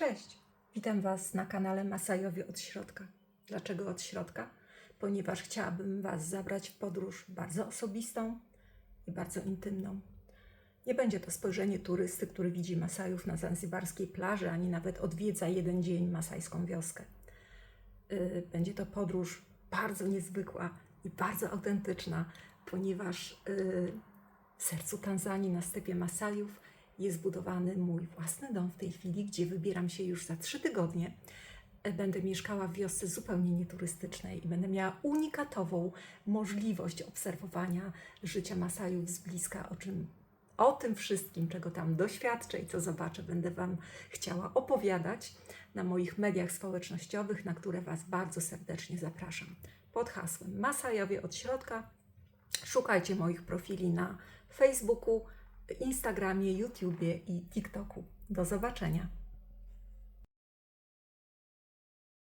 Cześć, witam Was na kanale Masajowie od środka. Dlaczego od środka? Ponieważ chciałabym Was zabrać w podróż bardzo osobistą i bardzo intymną. Nie będzie to spojrzenie turysty, który widzi Masajów na zanzibarskiej plaży, ani nawet odwiedza jeden dzień masajską wioskę. Yy, Będzie to podróż bardzo niezwykła i bardzo autentyczna, ponieważ yy, w sercu Tanzanii, na stepie Masajów, jest budowany mój własny dom w tej chwili, gdzie wybieram się już za trzy tygodnie. Będę mieszkała w wiosce zupełnie nieturystycznej i będę miała unikatową możliwość obserwowania życia Masajów z bliska, o czym o tym wszystkim, czego tam doświadczę i co zobaczę, będę Wam chciała opowiadać na moich mediach społecznościowych, na które Was bardzo serdecznie zapraszam. Pod hasłem Masajowie od środka Szukajcie moich profili na Facebooku, Instagramie, YouTubie i TikToku. Do zobaczenia.